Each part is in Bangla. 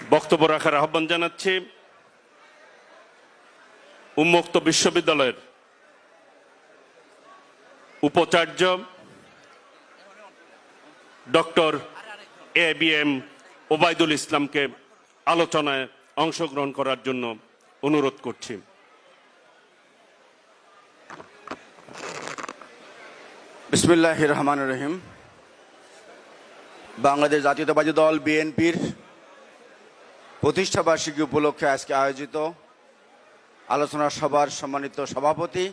বক্তব্য রাখার আহ্বান জানাচ্ছি উন্মুক্ত বিশ্ববিদ্যালয়ের উপাচার্য doctor A B M Obaidul ইসলামকে আলোচনায় অংশগ্রহণ করার জন্য অনুরোধ করছি। বিসমুল্লাহ রহমান রহিম। বাংলাদেশ জাতীয়তাবাদী দল বিএনপির প্রতিষ্ঠা বার্ষিকী উপলক্ষে আজকে আয়োজিত আলোচনা সভার সম্মানিত সভাপতি,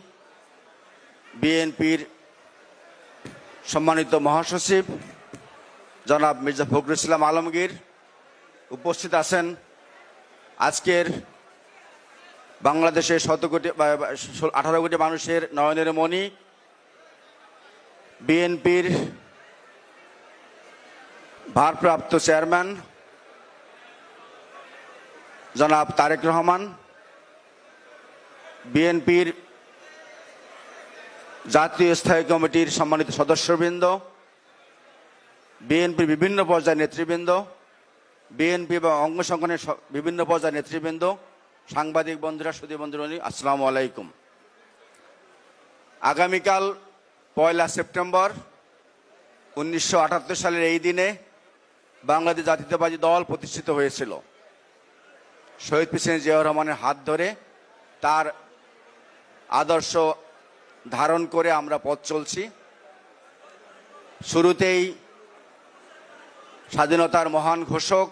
বিএনপির সম্মানিত মহাসচিব, জনাব মির্জা ফখরুল ইসলাম আলমগীর উপস্থিত আছেন। আজকের বাংলাদেশের শত কোটি আঠারো কোটি মানুষের নয়নের মণি বিএনপির ভারপ্রাপ্ত চেয়ারম্যান জনাব তারেক রহমান, বিএনপির জাতীয় স্থায়ী কমিটির সম্মানিত সদস্যবৃন্দ, বিএনপির বিভিন্ন পর্যায়ের নেতৃবৃন্দ, বিএনপি এবং অঙ্গ সংগঠনের বিভিন্ন পর্যায়ের নেতৃবৃন্দ, সাংবাদিক বন্ধুরা সুদী বন্ধুরা আসসালামু আলাইকুম। আগামীকাল পয়লা সেপ্টেম্বর উনিশশো আটাত্তর সালের এই দিনে বাংলাদেশ জাতীয়তাবাদী দল প্রতিষ্ঠিত হয়েছিল। শহীদ প্রেসিডেন্ট জিয়াউর রহমানের হাত ধরে তার আদর্শ ধারণ করে আমরা পথ চলছি। শুরুতেই স্বাধীনতার মহান ঘোষক,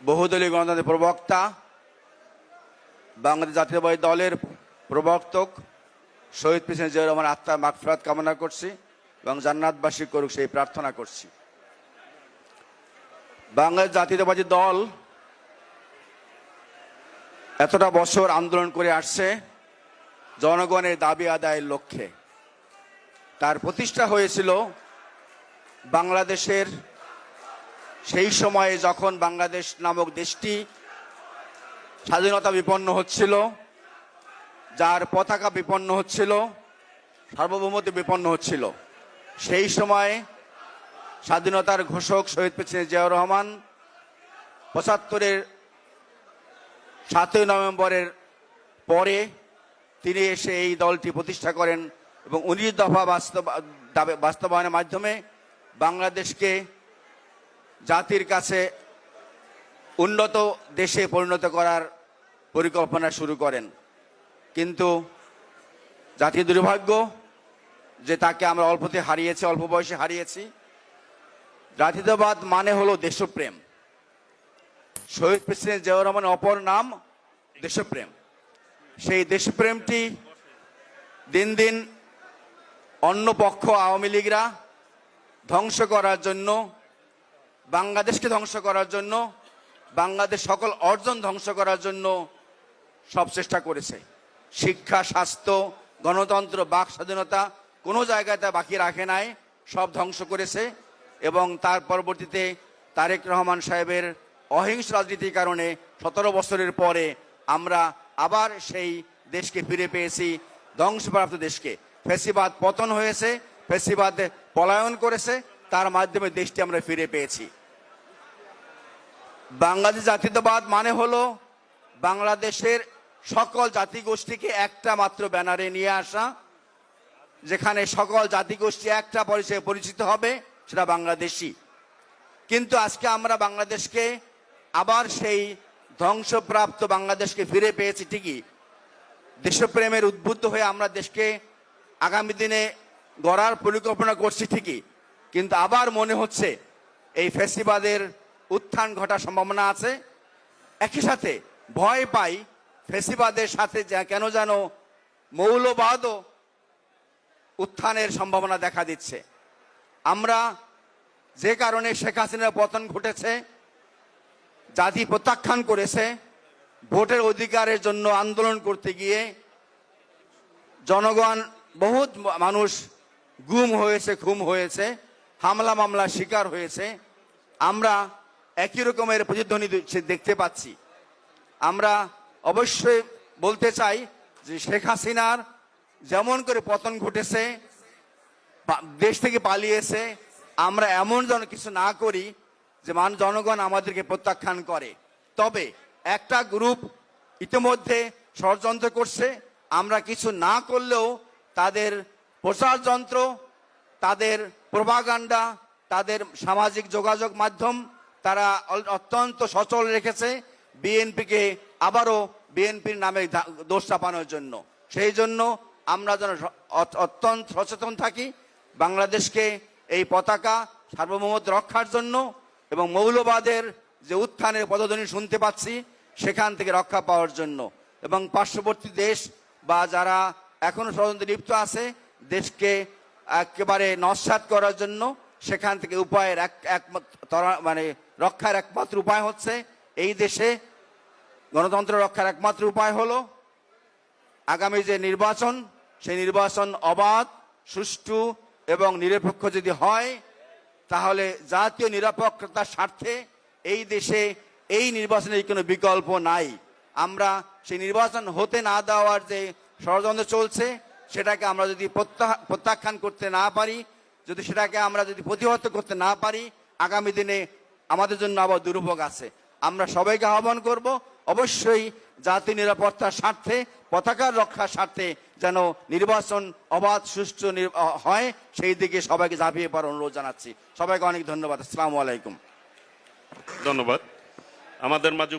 বহুদলীয় গণতন্ত্রের প্রবক্তা, বাংলাদেশ জাতীয়তাবাদী দলের প্রবর্তক শহীদ প্রেসিডেন্ট জিয়াউর রহমান আত্মার মাগফিরাত কামনা করছি এবং জান্নাতবাসী করুক সেই প্রার্থনা করছি। বাংলাদেশ জাতীয়তাবাদী দল এতটা বছর আন্দোলন করে আসছে, জনগণের দাবি আদায়ের লক্ষ্যে। তার প্রতিষ্ঠা হয়েছিল বাংলাদেশের সেই সময়ে যখন বাংলাদেশ নামক দেশটি স্বাধীনতা বিপন্ন হচ্ছিল, যার পতাকা বিপন্ন হচ্ছিল, সার্বভৌমত্ব বিপন্ন হচ্ছিল। সেই সময় স্বাধীনতার ঘোষক শহীদ প্রেসিডেন্ট জিয়াউর রহমান পঁচাত্তরের সাতই নভেম্বরের পরে তিনি এসে এই দলটি প্রতিষ্ঠা করেন এবং উনিশ দফা বাস্তব বাস্তবায়নের মাধ্যমে বাংলাদেশকে জাতির কাছে উন্নত দেশে পরিণত করার পরিকল্পনা শুরু করেন। কিন্তু জাতীয় দুর্ভাগ্য যে তাকে আমরা অল্পতে হারিয়েছি, অল্প বয়সে হারিয়েছি। জাতীয়তাবাদ মানে হলো দেশপ্রেম। শহীদ প্রেসিডেন্ট জিয়াউর রহমানের অপর নাম দেশপ্রেম। সেই দেশপ্রেমটি দিন দিন অন্য পক্ষ আওয়ামী লীগরা ধ্বংস করার জন্য, বাংলাদেশকে ধ্বংস করার জন্য, বাংলাদেশ সকল অর্জন ধ্বংস করার জন্য সব চেষ্টা করেছে। শিক্ষা, স্বাস্থ্য, গণতন্ত্র, বাক স্বাধীনতা কোনো জায়গায় তা বাকি রাখে নাই, সব ধ্বংস করেছে এবং তার পরবর্তীতে তারেক রহমান সাহেবের অহিংস রাজনীতির কারণে সতেরো বছরের পরে আমরা আবার সেই দেশকে ফিরে পেয়েছি, ধ্বংসপ্রাপ্ত দেশকে। ফেসিবাদ পতন হয়েছে, ফেসিবাদ পলায়ন করেছে, তার মাধ্যমে দেশটি আমরা ফিরে পেয়েছি। বাংলাদেশ জাতীয়তাবাদ মানে হলো বাংলাদেশের সকল জাতিগোষ্ঠীকে একটা মাত্র ব্যানারে নিয়ে আসা, যেখানে সকল জাতিগোষ্ঠী একটা পরিচয়ে পরিচিত হবে, সেটা বাংলাদেশি কিন্তু আজকে আমরা বাংলাদেশকে আবার সেই ধ্বংসপ্রাপ্ত বাংলাদেশকে ফিরে পেয়েছি ঠিকই। দেশপ্রেমের উদ্বুদ্ধ হয়ে আমরা দেশকে আগামী দিনে গড়ার পরিকল্পনা করছি ঠিকই। কিন্তু আবার মনে হচ্ছে এই ফেসিবাদের উত্থান ঘটার সম্ভাবনা আছে। একই সাথে ভয় পাই ফেসিবাদের সাথে কেন যেন মৌলবাদও উত্থানের সম্ভাবনা দেখা দিচ্ছে। আমরা যে কারণে শেখ হাসিনার পতন ঘটেছে জাতি প্রত্যাখ্যান করেছে, ভোটের অধিকারের জন্য আন্দোলন করতে গিয়ে জনগণ বহুত মানুষ গুম হয়েছে, খুম হয়েছে, হামলা মামলা শিকার হয়েছে। আমরা একই রকমের প্রতিধ্বনি দেখতে পাচ্ছি। আমরা অবশ্যই বলতে চাই যে শেখ হাসিনার যেমন করে পতন ঘটেছে দেশ থেকে পালিয়েছে, আমরা এমন যেন কিছু না করি যে মান জনগণ আমাদেরকে প্রত্যাখ্যান করে। তবে একটা গ্রুপ ইতিমধ্যে ষড়যন্ত্র করছে। আমরা কিছু না করলেও তাদের প্রচার যন্ত্র তাদের প্রভাগান্ডা তাদের সামাজিক যোগাযোগ মাধ্যম তারা অত্যন্ত সচল রেখেছে। বিএনপিকে আবারও বিএনপির নামে দোষ চাপানোর জন্য। সেই জন্য আমরা যেন অত্যন্ত সচেতন থাকি। বাংলাদেশকে এই পতাকা সার্বভৌমত্ব রক্ষার জন্য এবং মৌলবাদের যে উত্থানের পদধ্বনি শুনতে পাচ্ছি, সেখান থেকে রক্ষা পাওয়ার জন্য। এবং পার্শ্ববর্তী দেশ বা যারা এখনও ষড়যন্ত্রে লিপ্ত আছে, দেশকে একেবারে নস্বাত করার জন্য সেখান থেকে উপায়ের এক একমাত্র মানে রক্ষার একমাত্র উপায় হচ্ছে, এই দেশে গণতন্ত্র রক্ষার একমাত্র উপায় হলো আগামী যে নির্বাচন, সেই নির্বাচন অবাধ, সুষ্ঠু এবং নিরপেক্ষ যদি হয় তাহলে জাতীয় নিরাপত্তার স্বার্থে এই দেশে এই নির্বাচনের কোনো বিকল্প নাই। আমরা সেই নির্বাচন হতে না দেওয়ার যে ষড়যন্ত্র চলছে, সেটাকে আমরা যদি প্রত্যাখ্যান করতে না পারি, যদি সেটাকে আমরা যদি প্রতিহত করতে না পারি, আগামী দিনে আমাদের জন্য আবার দুর্ভোগ আছে। আমরা সবাইকে আহ্বান করব, অবশ্যই জাতীয় নিরাপত্তার স্বার্থে, পতাকার রক্ষার স্বার্থে যেন নির্বাচন অবাধ, সুষ্ঠু হয়, সেই দিকে সবাইকে ঝাঁপিয়ে পড়ার অনুরোধ জানাচ্ছি। সবাইকে অনেক ধন্যবাদ। আসসালামু আলাইকুম। ধন্যবাদ। আমাদের মাঝে